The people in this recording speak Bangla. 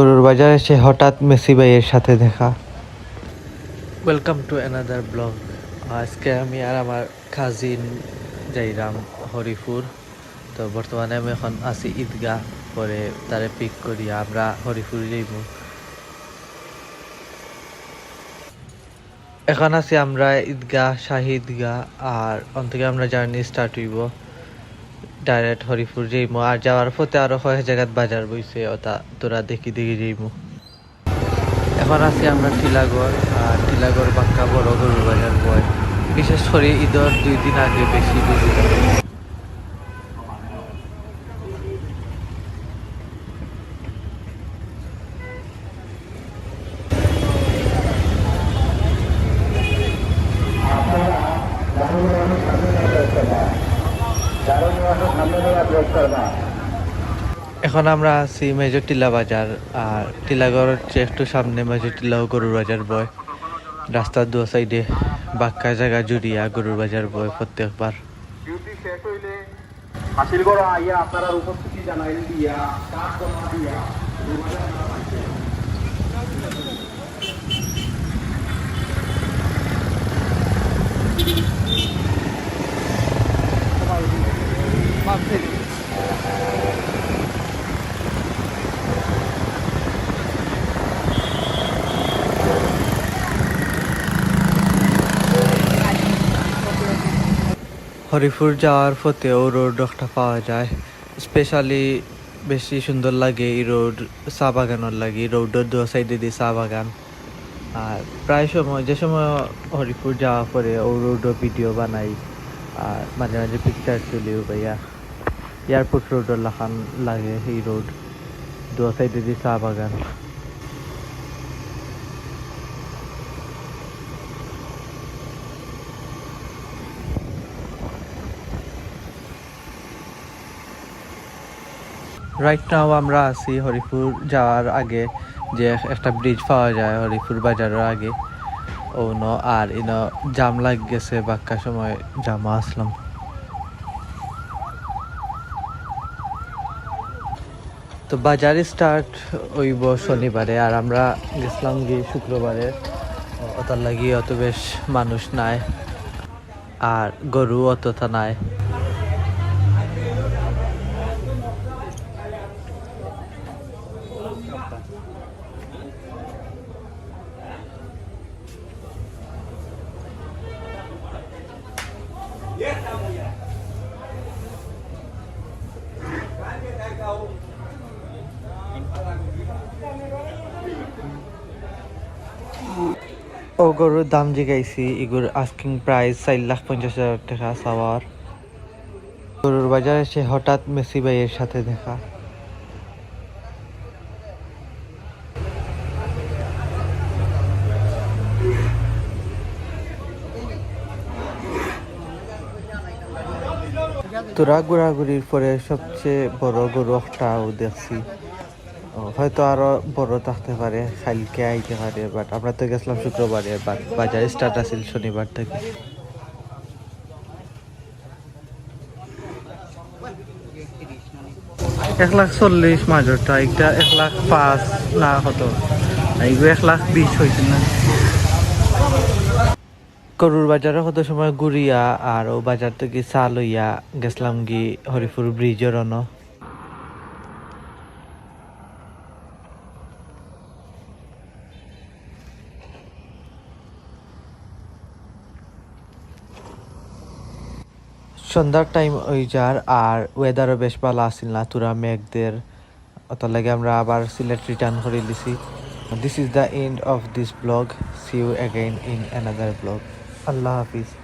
গরুর বাজারে এসে হঠাৎ মেসি ভাইয়ের সাথে দেখা। ওয়েলকাম টু অ্যানাদার ব্লগ আজকে আমি আর আমার কাজিন যাইরাম হরিপুর তো বর্তমানে আমি এখন আছি ঈদগাহ পরে তারে পিক করি, আমরা হরিপুর যাইব। এখন আছি আমরা ঈদগাহ, শাহী ঈদগাহ, আর অন থেকে আমরা জার্নি স্টার্ট হইব। ডাইরেক্ট হরিপুর যাইমু আর যাওয়ার পথে আরও কয়েক জায়গাত বাজার বইছে ওটা তোরা দেখি দেখি যাইমু এখন আছি আমরা টিলাগড় আর টিলাগড় বাক্কা বড় গরুর বাজার বয়। বিশেষ করে ঈদর দুই দিন আগে বেশি বেশি এখন আমরা আছি মেজর টিলা বাজার, আর টিলাগড়ের চেয়ে একটু সামনে মেজর টিলা ও গরুর বাজার বয়। রাস্তার দু সাইডে বাক্কা জায়গা জুড়িয়া গরুর বাজার বয় প্রত্যেকবার। ডিউটি শেষ হরিপুর যাওয়ার পথেও রোড একটা পাওয়া যায়। স্পেশালি বেশি সুন্দর লাগে এই রোড, চা বাগানের লাগে, রোডের দু সাইডে দিয়ে চা বাগান। আর প্রায় সময়, যে সময় হরিপুর যাওয়া পরে ও রোডও ভিডিও বানাই, আর মাঝে মাঝে পিকচার তুলিও ভাইয়া। এয়ারপোর্ট রোডের লাখান লাগে এই রোড দু সাইডে দিয়ে চা বাগান। রাইট নাও আমরা আছি হরিপুর যাওয়ার আগে, যে একটা ব্রিজ পাওয়া যায় হরিপুর বাজারের আগে। ও ন, আর ইন জাম লাগ গেছে, বাক্কা সময় জামা আসলাম। তো বাজার স্টার্ট হইব শনিবারে, আর আমরা গেছিলাম গিয়ে শুক্রবারে। অত লাগি অত বেশ মানুষ নাই, আর গরু অতটা নাই। ও গরুর দাম জিগাইছি, এগুর আস্কিং প্রাইস চার লাখ পঞ্চাশ হাজার টাকা, সাওয়ার। গরুর বাজারে এসে হঠাৎ মেসি ভাইয়ের সাথে দেখা। তোরা ঘোরাঘুরির পরে সবচেয়ে বড় গরু একটাও দেখছি হয়তো আরও বড় থাকতে পারে, কালকে আইতে পারে বাট আমরা তো গেছিলাম শুক্রবারে বাট বাজার স্টার্ট আছিল শনিবার থেকে। এক লাখ চল্লিশ মাজরটা এক লাখ পাঁচ না কত এক লাখ বিশ হয়েছিল না। গরুর বাজারে কত সময় ঘুরিয়া আর ও বাজার থেকে চা লইয়া গেছিলাম গি হরিপুর ব্রিজের অন সন্ধ্যার টাইম ওই যার, আর ওয়েদারও বেশ ভালো আসিল না, তুরা মেঘদের। অত লাগে আমরা আবার সিলেট রিটার্ন করে দিছি। This is the end of this blog see you again in another blog Allah Hafiz.